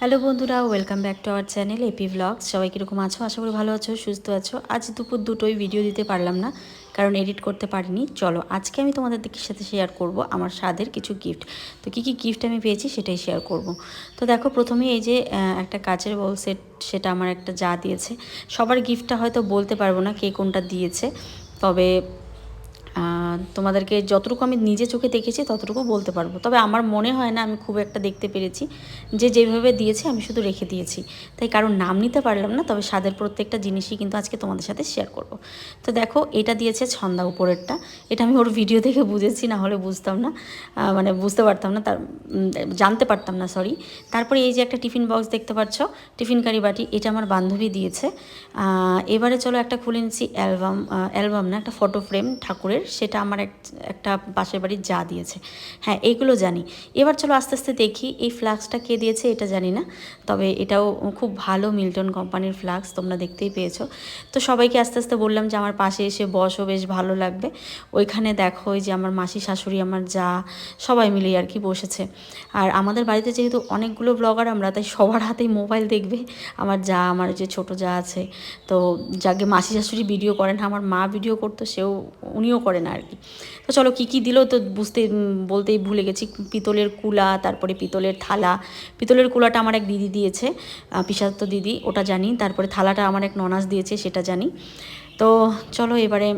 Hello বন্ধুরা, welcome back to our channel A P vlogs সবাই কীরকম আছো? আশা করি ভালো আছো, সুস্থ আছো। আজ দুপুর দুটোই ভিডিও দিতে পারলাম না, কারণ এডিট করতে পারিনি। চলো, আজকে আমি তোমাদের সাথে শেয়ার করব আমার স্বাদের কিছু গিফট তো কী কী গিফট আমি পেয়েছি সেটাই শেয়ার করব। তো দেখো, প্রথমেই এই যে একটা কাচের বল সেট সেটা আমার একটা যা দিয়েছে। সবার গিফটটা হয়তো বলতে পারব না কে কোনটা দিয়েছে, তবে তোমাদেরকে যতটুকু আমি নিজে চোখে দেখেছি, ততটুকু বলতে পারব। তবে আমার মনে হয় না, আমি খুব একটা দেখতে পেরেছি যে যেভাবে দিয়েছে, আমি শুধু রেখে দিয়েছি। তাই কারণ নাম নিতে পারলাম না, তবে স্বাদের প্রত্যেকটা জিনিসই কিন্তু আজকে তোমাদের সাথে শেয়ার করব। তো দেখো, এটা দিয়েছে ছন্দা উপরেরটা। এটা আমি ওর ভিডিও দেখে বুঝেছি, না হলে বুঝতাম না। মানে বুঝতে পারতাম না, তার জানতে পারতাম না সরি তারপরে এই যে একটা টিফিন বক্স দেখতে পাচ্ছ, টিফিন কারি বাটি, এটা আমার বান্ধবী দিয়েছে। এবারে চলো একটা খুলে নিচ্ছি অ্যালবাম অ্যালবাম না, একটা ফটো ফ্রেম ঠাকুরের। সেটা আমার এক, একটা পাশের বাড়ির যা দিয়েছে। হ্যাঁ এইগুলো জানি। এবার চলো আস্তে আস্তে দেখি, এই ফ্লাক্সটা কে দিয়েছে এটা জানি না। তবে এটাও খুব ভালো মিল্টন কোম্পানির ফ্লাক্স, তোমরা দেখতেই পেয়েছ। তো সবাইকে আস্তে আস্তে বললাম যে আমার পাশে এসে বসো, বেশ ভালো লাগবে। ওইখানে দেখো যে আমার মাসি, শাশুড়ি, আমার যা, সবাই মিলে আর কি বসেছে। আর আমাদের বাড়িতে যেহেতু অনেকগুলো ব্লগার আমরা, তাই সবার হাতেই মোবাইল দেখবে। আমার যা, আমার যে ছোট যা আছে। তো যাকে মাসি, শাশুড়ি ভিডিও করেন, আমার মা ভিডিও করতো, সেও, উনিও করে না আর কি। তো চলো কী কী দিল তো বুঝতে বলতেই ভুলে গেছি। পিতলের কুলা, তারপরে পিতলের থালা। পিতলের কুলাটা আমার এক দিদি দিয়েছে পিসাত্ত দিদি, ওটা জানি। তারপরে থালাটা আমার এক ননাস দিয়েছে, সেটা জানি। তো চলো এবারে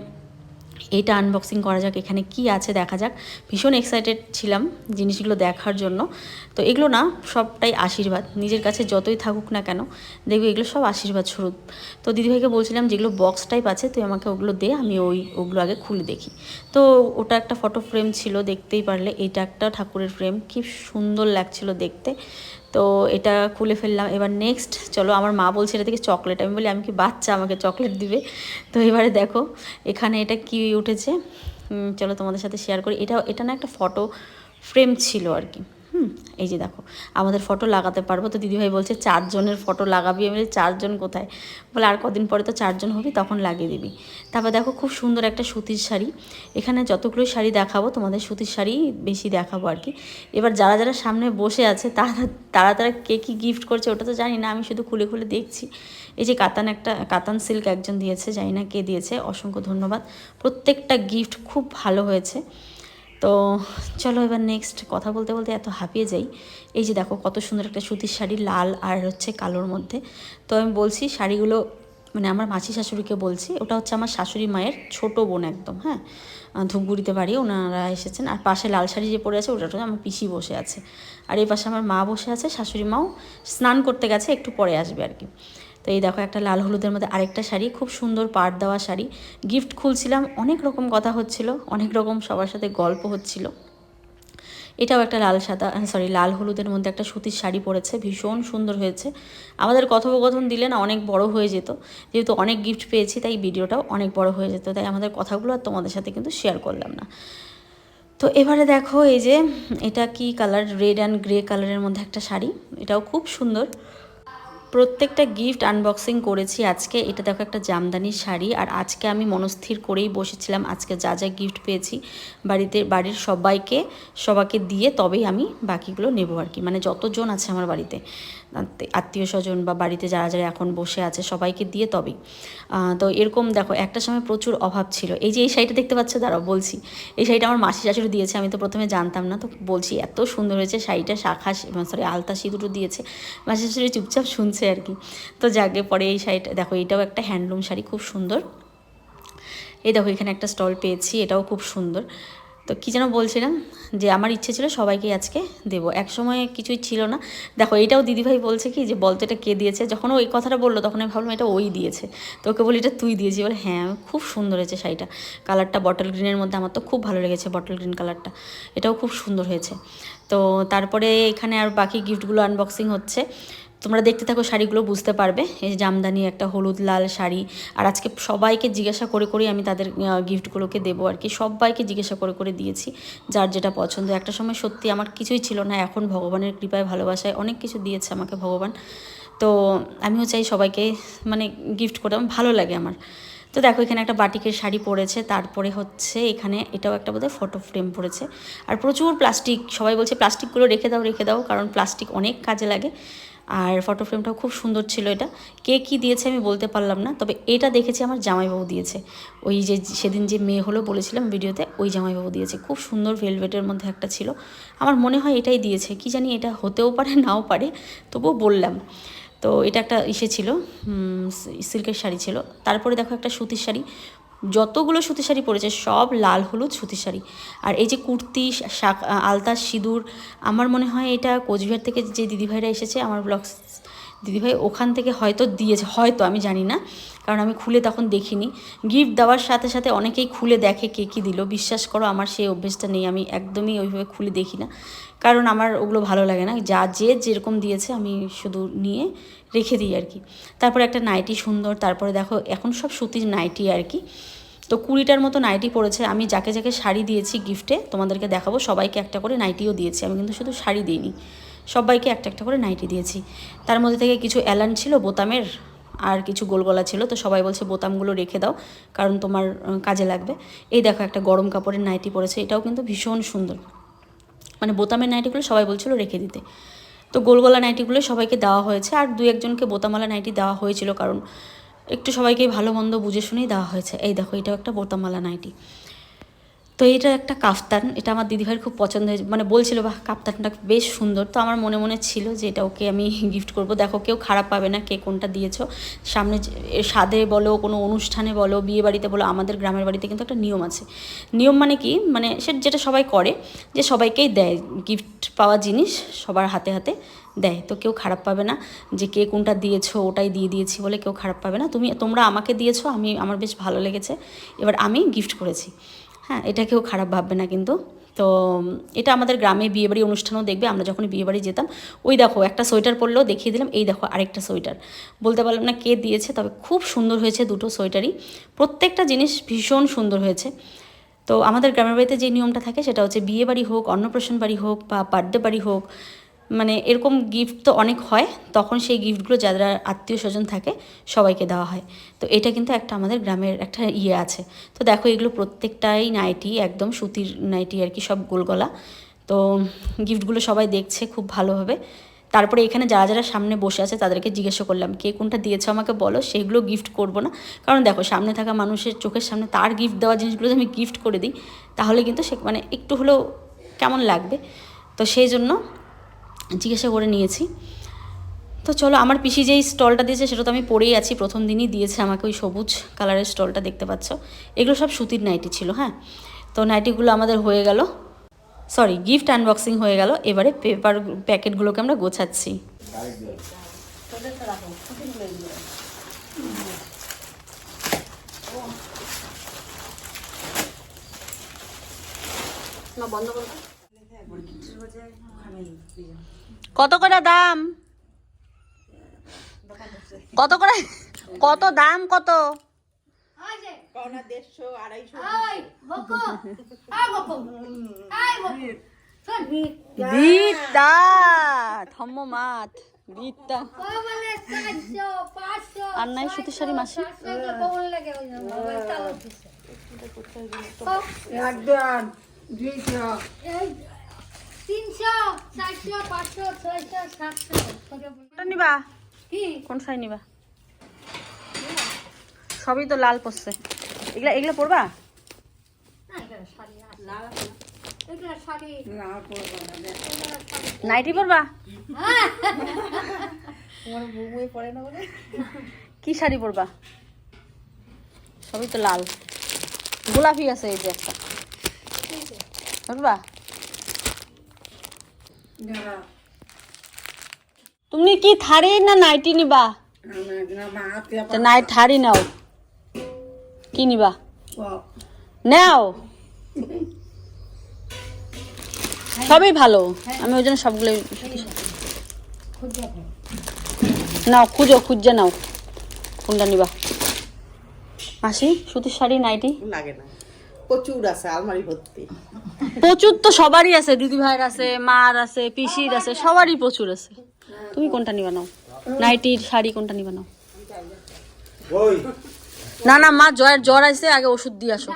এইটা আনবক্সিং করা যাক, এখানে কি আছে দেখা যাক। ভীষণ এক্সাইটেড ছিলাম জিনিসগুলো দেখার জন্য। তো এগুলো না, সবটাই আশীর্বাদ। নিজের কাছে যতই থাকুক না কেন, দেখবে এগুলো সব আশীর্বাদ স্বরূপ। তো দিদিভাইকে বলছিলাম যেগুলো বক্স টাইপ আছে, তুই আমাকে ওগুলো দে, আমি ওই, ওগুলো আগে খুলে দেখি। তো ওটা একটা ফটো ফ্রেম ছিল দেখতেই পারলে, এটা একটা ঠাকুরের ফ্রেম কি সুন্দর লাগছিল দেখতে। তো এটা খুলে ফেললাম। এবার নেক্সট চলো আমার মা বলছে এটা থেকে চকলেট আমি বলি, আমি কি বাচ্চা আমাকে চকলেট দিবে? তো এবারে দেখো, এখানে এটা কি উঠেছে? চলো তোমাদের সাথে শেয়ার করি। এটা এটা না একটা ফটো ফ্রেম ছিল আর কি। হুম, এই যে দেখো, আমাদের ফটো লাগাতে পারব। তো দিদিভাই বলছে, চারজনের ফটো লাগাবি? আমি চারজন কোথায়? বলে, আর কদিন পরে তো চারজন হবি, তখন লাগিয়ে দিবি। তারপর দেখো, খুব সুন্দর একটা সুতির শাড়ি। এখানে যতগুলো শাড়ি দেখাবো, তোমাদের সুতির শাড়ি বেশি দেখাবো আর কি। এবার যারা যারা সামনে বসে আছে, তারা তারা তারা কে কী গিফট করছে ওটা তো জানি না। আমি শুধু খুলে খুলে দেখছি। এই যে কাতান একটা, কাতান সিল্ক একজন দিয়েছে, জানি না কে দিয়েছে। অসংখ্য ধন্যবাদ। প্রত্যেকটা গিফট খুব ভালো হয়েছে। তো চলো এবার নেক্সট কথা বলতে বলতে এত হাঁপিয়ে যাই। এই যে দেখো কত সুন্দর একটা সুতির শাড়ি লাল আর হচ্ছে কালোর মধ্যে। তো আমি বলছি শাড়িগুলো মানে আমার মাছি শাশুড়িকে বলছি, ওটা হচ্ছে আমার শাশুড়ি মায়ের ছোট বোন একদম হ্যাঁ? ধূপগুড়িতে বাড়ি, ওনারা এসেছেন। আর পাশে লাল শাড়ি যে পরে আছে ওটা আমার পিসি বসে আছে। আর এই পাশে আমার মা বসে আছে, শাশুড়ি মাও স্নান করতে গেছে, একটু পরে আসবে আর কি। তো এই দেখো একটা লাল হলুদের মধ্যে আরেকটা শাড়ি, খুব সুন্দর পাট দেওয়া শাড়ি। গিফট খুলছিলাম, অনেক রকম কথা হচ্ছিল, অনেক রকম সবার সাথে গল্প হচ্ছিল। এটাও একটা লাল সাদা সরি লাল হলুদের মধ্যে একটা সুতির শাড়ি পরেছে, ভীষণ সুন্দর হয়েছে। আমাদের কথোপকথন দিলে না অনেক বড় হয়ে যেত, যেহেতু অনেক গিফট পেয়েছি, তাই ভিডিওটাও অনেক বড় হয়ে যেত, তাই আমাদের কথাগুলো আর তোমাদের সাথে কিন্তু শেয়ার করলাম না। তো এবারে দেখো এই যে, এটা কি কালার রেড অ্যান্ড গ্রে কালারের মধ্যে একটা শাড়ি, এটাও খুব সুন্দর। প্রত্যেকটা গিফট আনবক্সিং করেছি আজকে। এটা দেখো একটা জামদানির শাড়ি। আর আজকে আমি মনস্থির করেই বসেছিলাম। আজকে যা যা গিফট পেয়েছি বাড়িতে বাড়ির সবাইকে সবাইকে দিয়ে তবেই আমি বাকিগুলো নেব আর কি। মানে যতজন আছে আমার বাড়িতে। আত্মীয় স্বজন বা বাড়িতে যারা যারা এখন বসে আছে সবাইকে দিয়ে তবেই। তো এরকম দেখো, একটা সময় প্রচুর অভাব ছিল। এই যে এই শাড়িটা দেখতে পাচ্ছ? দাঁড়াও, বলছি। এই শাড়িটা আমার মাসি শাশুড়ি দিয়েছে, আমি তো প্রথমে জানতাম না, তো বলছি এত সুন্দর হয়েছে শাড়িটা, শাখা সরি আলতা সিঁদুরও দিয়েছে। মাসি শাশুড়ি চুপচাপ শুনছে আর কি। তো যাকে পরে এই শাড়িটা, দেখো, এটাও একটা হ্যান্ডলুম শাড়ি, খুব সুন্দর। এই দেখো, এখানে একটা স্টল পেয়েছি, এটাও খুব সুন্দর। তো কী যেন বলছিলাম? যে আমার ইচ্ছে ছিল সবাইকে আজকে দেবো। এক সময় কিছুই ছিল না। দেখো, এটাও দিদিভাই বলছে কি যে বলতো এটা কে দিয়েছে? যখন ও এই কথাটা বলল, তখন আমি ভাবলাম এটা ওই দিয়েছে। তো ওকে বলি, এটা তুই দিয়েছি বলে হ্যাঁ খুব সুন্দর হয়েছে শাড়িটা। কালারটা বটল গ্রিনের মধ্যে আমার তো খুব ভালো লেগেছে বটল গ্রিন কালারটা। এটাও খুব সুন্দর হয়েছে। তো তারপরে এখানে আর বাকি গিফটগুলো আনবক্সিং হচ্ছে। তোমরা দেখতে থাকো, শাড়িগুলো বুঝতে পারবে। এই জামদানি, একটা হলুদ, লাল শাড়ি। আর আজকে সবাইকে জিজ্ঞাসা করে করে আমি তাদের গিফটগুলোকে দেবো আর কি। সবাইকে জিজ্ঞাসা করে করে দিয়েছি, যার যেটা পছন্দ। একটা সময় সত্যি আমার কিছুই ছিল না, এখন ভগবানের কৃপায়, ভালোবাসায় অনেক কিছু দিয়েছে আমাকে ভগবান। তো আমিও চাই সবাইকে মানে গিফট করে, আমার ভালো লাগে আমার। তো দেখো, এখানে একটা বাটিকের শাড়ি পরেছে, তারপরে হচ্ছে এখানে এটাও একটা বোধহয় ফটো ফ্রেম পড়েছে আর প্রচুর প্লাস্টিক সবাই বলছে প্লাস্টিকগুলো রেখে দাও রেখে দাও, কারণ প্লাস্টিক অনেক কাজে লাগে। আর ফটো ফ্রেমটাও খুব সুন্দর ছিল এটা। কে কী দিয়েছে আমি বলতে পারলাম না, তবে এটা দেখেছি আমার জামাইবাবু দিয়েছে। ওই যে সেদিন যে মেয়ে হলো বলেছিলাম ভিডিওতে, ওই জামাইবাবু দিয়েছে। খুব সুন্দর ভেলভেটের মধ্যে একটা ছিল। আমার মনে হয় এটাই দিয়েছে। কি জানি এটা হতেও পারে, নাও পারে, তবুও বললাম। তো এটা একটা ইসে ছিল সিল্কের শাড়ি ছিল। তারপরে দেখো একটা সুতির শাড়ি। যতগুলো সুতি শাড়ি পরেছে, সব লাল হলুদ সুতি শাড়ি। আর এই যে কুর্তি, শাক, আলতা, সিঁদুর, আমার মনে হয় এটা কোচবিহার থেকে যে দিদিভাইরা এসেছে, আমার ব্লগ দিদিভাই ওখান থেকে হয়তো দিয়েছে, হয়তো, আমি জানি না। কারণ আমি খুলে তখন দেখিনি। গিফট দেওয়ার সাথে সাথে অনেকেই খুলে দেখে কে কী দিল। বিশ্বাস করো, আমার সেই অভ্যেসটা নেই। আমি একদমই ওইভাবে খুলে দেখি না। কারণ আমার ওগুলো ভালো লাগে না। যা যে যেরকম দিয়েছে, আমি শুধু নিয়ে রেখে দিই আর কি। তারপরে একটা নাইটি সুন্দর। তারপরে দেখো, এখন সব সুতির নাইটি আর কি। তো কুড়িটার মতো নাইটি পড়েছে আমি যাকে যাকে শাড়ি দিয়েছি গিফটে, তোমাদেরকে দেখাবো। সবাইকে একটা করে নাইটিও দিয়েছি। আমি কিন্তু শুধু শাড়ি দিইনি। সবাইকে একটা একটা করে নাইটি দিয়েছি। তার মধ্যে থেকে কিছু অ্যালান ছিল বোতামের। আর কিছু গোলগলা ছিল, তো সবাই বলছে বোতামগুলো রেখে দাও, কারণ তোমার কাজে লাগবে। এই দেখো একটা গরম কাপড়ের নাইটি পরেছে, এটাও কিন্তু ভীষণ সুন্দর। মানে বোতামের নাইটিগুলো সবাই বলছিল রেখে দিতে। তো গোলগলা নাইটিগুলো সবাইকে দেওয়া হয়েছে, আর দু একজনকে বোতামালা নাইটি দেওয়া হয়েছিল, কারণ একটু সবাইকে ভালো মন্দ বুঝে শুনেই দেওয়া হয়েছে। এই দেখো, এটাও একটা বোতামালা নাইটি। তো এটা একটা কাফতান, এটা আমার দিদিভাইয়ের খুব পছন্দ হয়েছে মানে বলছিল, বাহ, কাফতানটা বেশ সুন্দর। তো আমার মনে মনে ছিল যে এটা ওকে আমি গিফট করব। দেখো, কেউ খারাপ পাবে না কে কোনটা দিয়েছ। সামনে স্বাদে বলো, কোনো অনুষ্ঠানে বলো, বিয়ে বাড়িতে বলো, আমাদের গ্রামের বাড়িতে কিন্তু একটা নিয়ম আছে। নিয়ম মানে কি? মানে সে, যেটা সবাই করে, যে সবাইকেই দেয় গিফট পাওয়া জিনিস, সবার হাতে হাতে দেয়। তো কেউ খারাপ পাবে না যে কে কোনটা দিয়েছ, ওটাই দিয়ে দিয়েছি বলে কেউ খারাপ পাবে না। তুমি, তোমরা আমাকে দিয়েছ, আমি, আমার বেশ ভালো লেগেছে। এবার আমি গিফট করেছি। হ্যাঁ এটা কেউ খারাপ ভাববে না কিন্তু। তো এটা আমাদের গ্রামে বিয়েবাড়ি অনুষ্ঠানও দেখবে, আমরা যখন বিয়েবাড়ি যেতাম, ওই দেখো, একটা সোয়েটার পরলেও দেখিয়ে দিলাম, এই দেখো আরেকটা সোয়েটার। বলতে পারলাম না কে দিয়েছে, তবে খুব সুন্দর হয়েছে দুটো সোয়েটারই। প্রত্যেকটা জিনিস ভীষণ সুন্দর হয়েছে। তো আমাদের গ্রামের বাড়িতে যে নিয়মটা থাকে, সেটা হচ্ছে বিয়ে বাড়ি হোক, অন্নপ্রাশন বাড়ি হোক বা বার্থডে বাড়ি হোক মানে এরকম গিফট তো অনেক হয়, তখন সেই গিফটগুলো যারা আত্মীয় স্বজন থাকে, সবাইকে দেওয়া হয়। তো এটা কিন্তু একটা আমাদের গ্রামের একটা ইয়ে আছে। তো দেখো এগুলো প্রত্যেকটাই নাইটি একদম সুতির নাইটি আর কি, সব গোলগলা তো গিফটগুলো সবাই দেখছে খুব ভালোভাবে। তারপরে এখানে যারা যারা সামনে বসে আছে, তাদেরকে জিজ্ঞাসা করলাম, কে কোনটা দিয়েছে আমাকে বলো, সেগুলো গিফট করব না। কারণ দেখো, সামনে থাকা মানুষের চোখের সামনে তার গিফট দেওয়া জিনিসগুলো যদি আমি গিফট করে দিই। তাহলে কিন্তু সে মানে একটু হলেও কেমন লাগবে? তো সেই জন্য জিজ্ঞাসা করে নিয়েছি। তো চলো, আমার পিসি যেই স্টলটা দিয়েছে সেটা তো আমি পরেই আছি, প্রথম দিনই দিয়েছে আমাকে ওই সবুজ কালারের স্টলটা দেখতে পাচ্ছ। এগুলো সব সুতির নাইটি ছিল হ্যাঁ? তো নাইটিগুলো আমাদের হয়ে গেল। সরি গিফট আনবক্সিং হয়ে গেল। এবারে পেপার প্যাকেটগুলোকে আমরা গোছাচ্ছি। কত করে দাম? কত করে? কত দাম কত? পাওনা দেড়শো আড়াইশো। মাত। বিদ্যা আর নাই সুতির শাড়ি মাসি? একদম। নিবা? কি? কোন শাড়ি নিবা? সবই তো লাল পড়ছে। এগুলা এগুলো পরবা না, এগুলো শাড়ি আছে। এগুলো শাড়ি। না করব না দেখ। এগুলো শাড়ি। নাইটি পরবা? কি শাড়ি পরবা? সবই তো লাল। গোলাপি আছে এই যে একটা। পরবা? তুমি কি থারি না নাইটি নিবা? না হাতে নাইট থারি নাও। কি নিবা? নাও। সবই ভালো। আমি ওই জন্য সবগুলো নাও খুঁজো খুঁজে নাও। কোনটা নিবা? মাসি সুতির শাড়ি নাইটি? লাগে না। প্রচুর আছে আলমারি ভর্তি। প্রচুর তো সবারই আছে দিদি ভাইয়ের আছে মার আছে পিসির আছে সবারই প্রচুর আছে। তুমি কোনটা নিবা নাও? নাইটির শাড়ি কোনটা নিবা নাও? না না মা জয়ের জ্বর আছে আগে ওষুধ দিয়ে আসো।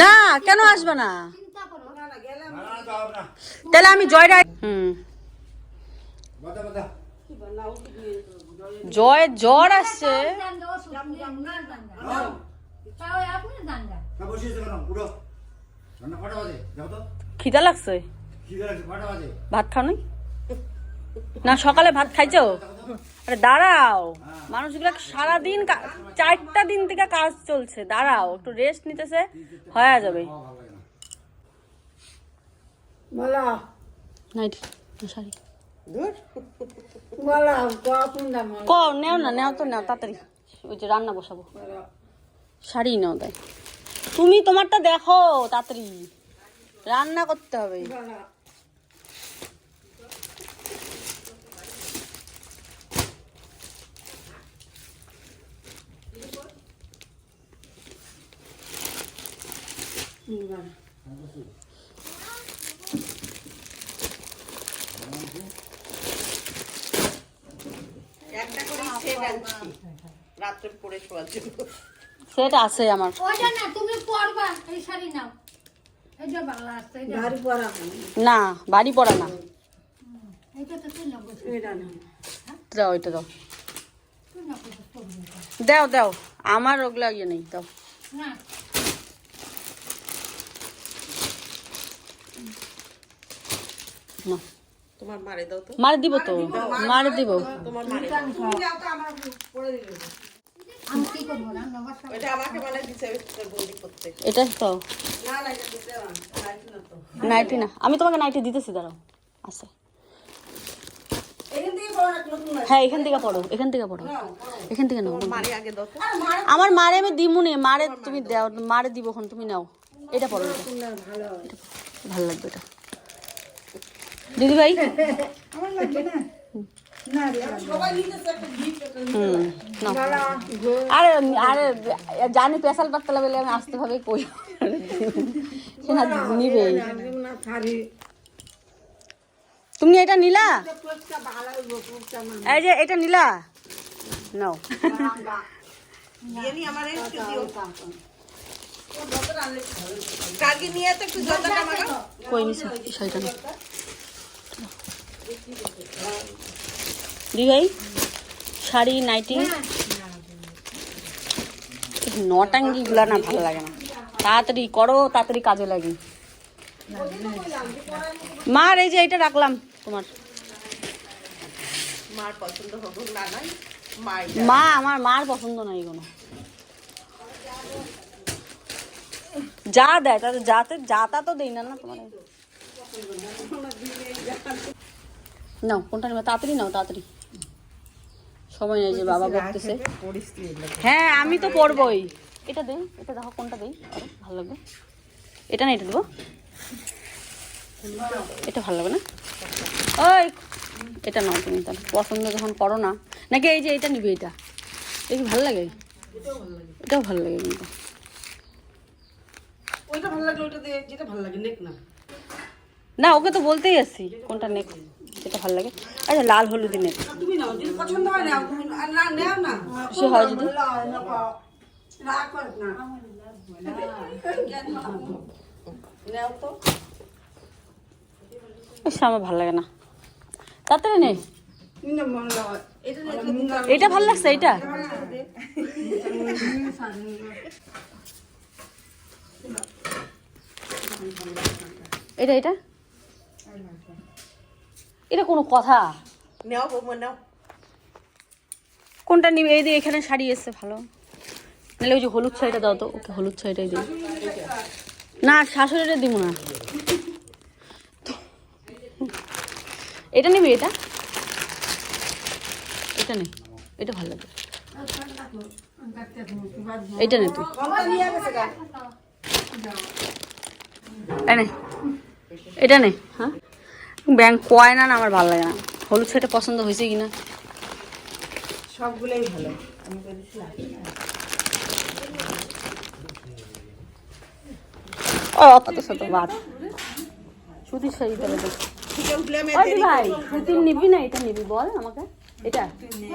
না। কেন আসবে না। চিন্তা করো না? না গেলে না না যাও না। তাহলে আমি জয়রা হুম। বাদা বাদা। জয় জ্বর আসছে। তো। খিদা লাগছে? ভাত খাও নাই না সকালে ভাত খাইছো? আরে দাঁড়াও। মানুষগুলো সারাদিন চারটা দিন থেকে কাজ চলছে। দাঁড়াও একটু রেস্ট নিতেছে হয়ে যাবে। বলা নাইট শাড়ি। ক নেও না নেও তো নেও তাড়াতাড়ি। ওই যে রান্না বসাবো। শাড়ি নাও তাই তুমি তোমারটা দেখো তাড়াতাড়ি। রান্না করতে হবে। একটা সেট আনছি রাত্রে পরে শোয়ার জন্য। সেটা আছে আমার। না তুমি পরবা এই শাড়ি নাও। এইটা ভালো আসছে এইটা ভারী পরা না বাড়ি পড়া না। এইটা তো তুই না এটা না দাও ওইটা দাও। না দাও দাও আমার ওগুলা ইয়ে নেই দাও। না। না। তোমার মারে দাও তো। মার দিব তো মার দিব। তোমার মারে তুমি যাও তো আমার পরে দিবে। আমি কি করব না? নবার আমাকে মানে দিছে বন্দি করতে। এটা তো। না না এটা দিতে না। রাইট না তো। নাইটি না। আমি তোমাকে নাইটি দিতেছি দাঁড়াও। আছে। এখান থেকে পড়া রাখল তুমি হ্যাঁ এখান থেকে পড়ো এখান থেকে পড়ো। এখান থেকে নাও। মারে আগে দাও তো। আমার মারে আমি দিমুনে মারে তুমি দাও। মারে দিব এখন তুমি নাও। এটা পড়ো। ভালো লাগবে এটা। দিদি ভাই? আরে আরে জানি পেশাল পাতলা বলে আমি আসতে ভাবে কই। সে না নিবে তুমি এটা নিলা? মানে এই যে এটা নিলা? নাও। কই নিছে? শাড়িটা দি ভাই? শাড়ি নাইটি? নটাঙ্গি গুলা না ভালো লাগে না। তাড়াতাড়ি করো তাড়াতাড়ি কাজে লাগে। মার এই যে এটা রাখলাম তোমার। মার পছন্দ হবে না মা আমার মার পছন্দ নাই কোনো যা দেয় তাতে যাতে যাতা তো দেই না না তোমার। নাও কোনটা নেবে? তাড়াতাড়ি নাও তাড়াতাড়ি। সময় নেই যে বাবা বলতেছে হ্যাঁ আমি তো পড়বই। এটা দে এটা দেখো কোনটা দেই ভালো লাগবে। এটা না এটা দেবো? এটা ভালো লাগবে না? ওই এটা নাও তুমি তাহলে। পছন্দ যখন করো না। নাকি এই যে এটা নিবে এটা? এই ভালো লাগে? এটাও ভালো লাগে কিন্তু। ওইটা ভালো লাগে ওইটা দে যেটা ভালো লাগে নেক না। না ওকে তো বলতেই আসছি কোনটা নেক। যেটা ভালো লাগে আচ্ছা লাল হলুদি নেক তুমি নাও যদি পছন্দ হয় নাও তুমি আর না নেও না সে হয় যদি আমার ভালো লাগে না তাড়াতাড়ি নেই মন এটা ভালো লাগছে এটা এটা এটা এটা কোনো কথা। নেও বৌমা নেও। কোনটা নিবে? এই দিয়ে এখানে শাড়ি এসছে ভালো। নাহলে ওই যে হলুদ শাড়িটা দাও তো ওকে হলুদ শাড়িটাই দিই। না শাশুড়িটা দিব না। এটা নিবি এটা? এটা নে এটা ভালো লাগবে এটা নে তুই। এটা নে এটা নে হ্যাঁ? ব্যাংক কয়না না আমার ভালো লাগে না। হলুদ শাড়িটা পছন্দ হয়েছে কিনা? সবগুলোই ভালো। ও অত শত বাদ সুতির শাড়ি তাহলে ভাই সুতির নিবি না এটা নিবি বল আমাকে। এটা? নে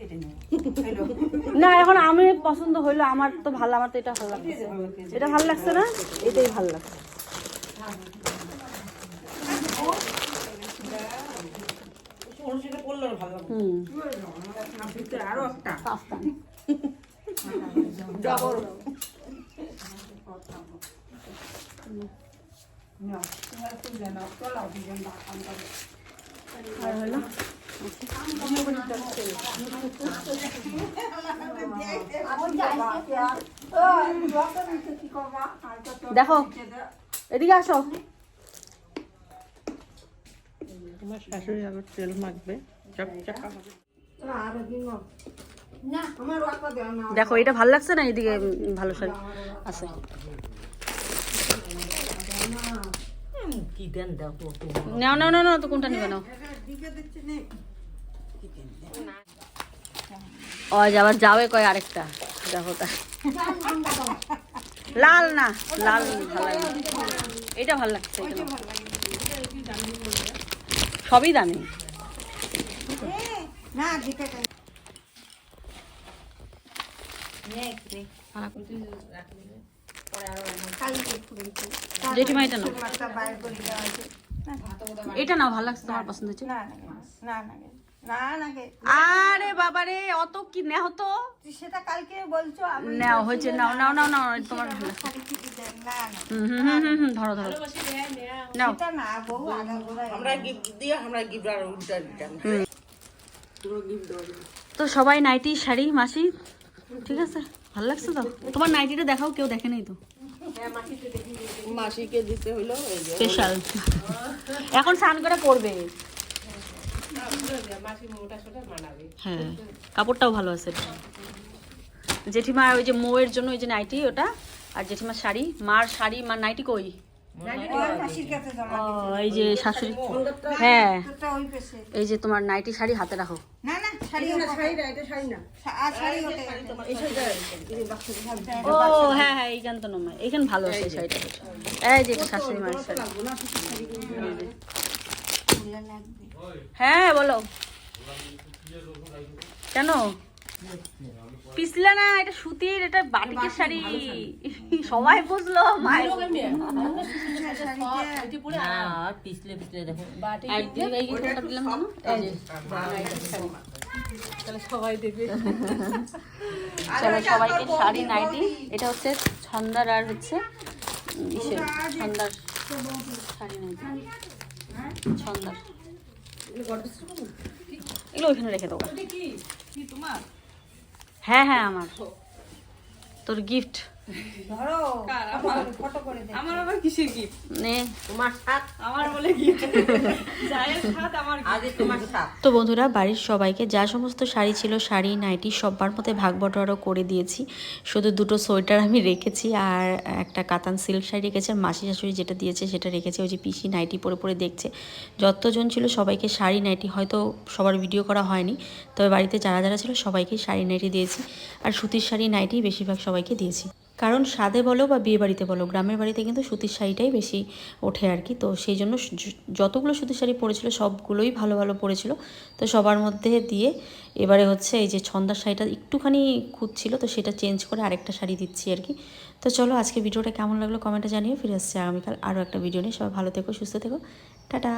ইয়ে নে। না এখন আমি পছন্দ হইল আমার তো ভালো আমার তো এটা ভালো লাগছে। এটা ভালো লাগছে না? এটাই ভালো লাগছে অনুষ্ঠিত করলে ভালো লাগবে হুম আরও দেখো এদিকে আসো। তোমার শাশুড়ি আবার তেল মাখবে। দেখো এটা ভালো লাগছে না? এদিকে ভালো শাড়ি আছে। নাও নাও নাও নাও তো কোনটা নিবে নাও। ও আজ আবার যাবে কয় আরেকটা। দেখো তা। লাল না লাল ভালো এটা ভালো লাগছে এটা জেঠিমা এটা নাও। এটা নাও ভালো লাগছে তোমার পছন্দ হচ্ছে না না না না না আরে বাবা রে অত কি তো? সেটা কালকে বলছো আমি নাও হয়েছে নাও নাও নাও নাও তোমার ভালো লাগছে। না না। ধরো ধরো। নাও। না আমরা গিফট দিয়ে আমরা গিফট আর উল্টা তো সবাই নাইটি শাড়ি মাসি ঠিক আছে? ভালো লাগছে তো? তোমার নাইটিটা দেখাও কেউ দেখে নাই তো? মাসিকে দিতে হলো স্পেশাল এখন স্নান করে পরবে হ্যাঁ কাপড়টাও ভালো আছে। জেঠিমা ওই যে মৌয়ের জন্য ওই যে নাইটি ওটা। আর জেঠিমার শাড়ি। মার শাড়ি মার নাইটি কই? এই যে শাশুড়ি হ্যাঁ। তোরটা ওই পেছে এই যে তোমার নাইটি শাড়ি হাতে রাখো। না না শাড়ি না শাড়ি না এটা শাড়ি না। আর শাড়ি ওটা এই শাড়িটা ও হ্যাঁ হ্যাঁ এইখান তো নয় এইখান ভালো আছে এই শাড়িটা এই যে শাশুড়ি মায়ের শাড়ি। হ্যাঁ বলো। কেন? পিছলা না এটা সুতির এটা বাটিকের শাড়ি। সবাই বুঝলো যে চলো সবাইকে শাড়ি নাইটি এটা হচ্ছে ছন্দার আর হচ্ছে ইসের ছন্দার শাড়ি নাইটি ছন্দার। এগুলো ওইখানে রেখে দেবো হ্যাঁ হ্যাঁ আমার। তোর গিফট ধরো ফটো করে দে আমার আবার কিসের গিফট নে। তোমার সাত। আমার বলে গিফট জায়ের সাথ আমার আগে তোমার সাত। তো বন্ধুরা বাড়ির সবাইকে যা সমস্ত শাড়ি ছিল শাড়ি নাইটি সবার মধ্যে ভাগ বটোয়ারও করে দিয়েছি। শুধু দুটো সোয়েটার আমি রেখেছি আর একটা কাতান সিল্ক শাড়ি রেখেছি। আর মাসি শাশুড়ি যেটা দিয়েছে সেটা রেখেছি। ওই যে পিসি নাইটি পরে পরে দেখছে। যতজন ছিল সবাইকে শাড়ি নাইটি হয়তো সবার ভিডিও করা হয়নি। তবে বাড়িতে যারা যারা ছিল সবাইকে শাড়ি নাইটি দিয়েছি। আর সুতির শাড়ি নাইটি বেশিরভাগ সবাইকে দিয়েছি। কারণ সাদে বলো বা বিয়ে বাড়িতে বলো, গ্রামের বাড়িতে কিন্তু সুতির শাড়িটাই বেশি ওঠে আর কি। তো সেই জন্য যতগুলো সুতির শাড়ি পরেছিল, সবগুলোই ভালো ভালো পরেছিল। তো সবার মধ্যে দিয়ে এবারে হচ্ছে এই যে ছন্দার শাড়িটা একটুখানি খুঁজছিল, তো সেটা চেঞ্জ করে আরেকটা শাড়ি দিচ্ছি আর কি। তো চলো আজকে ভিডিওটা কেমন লাগল কমেন্টে জানিয়ে ফিরে আসছে আগামীকাল আরও একটা ভিডিও নিয়ে। সবাই ভালো থেকো, সুস্থ থেকো। টাটা!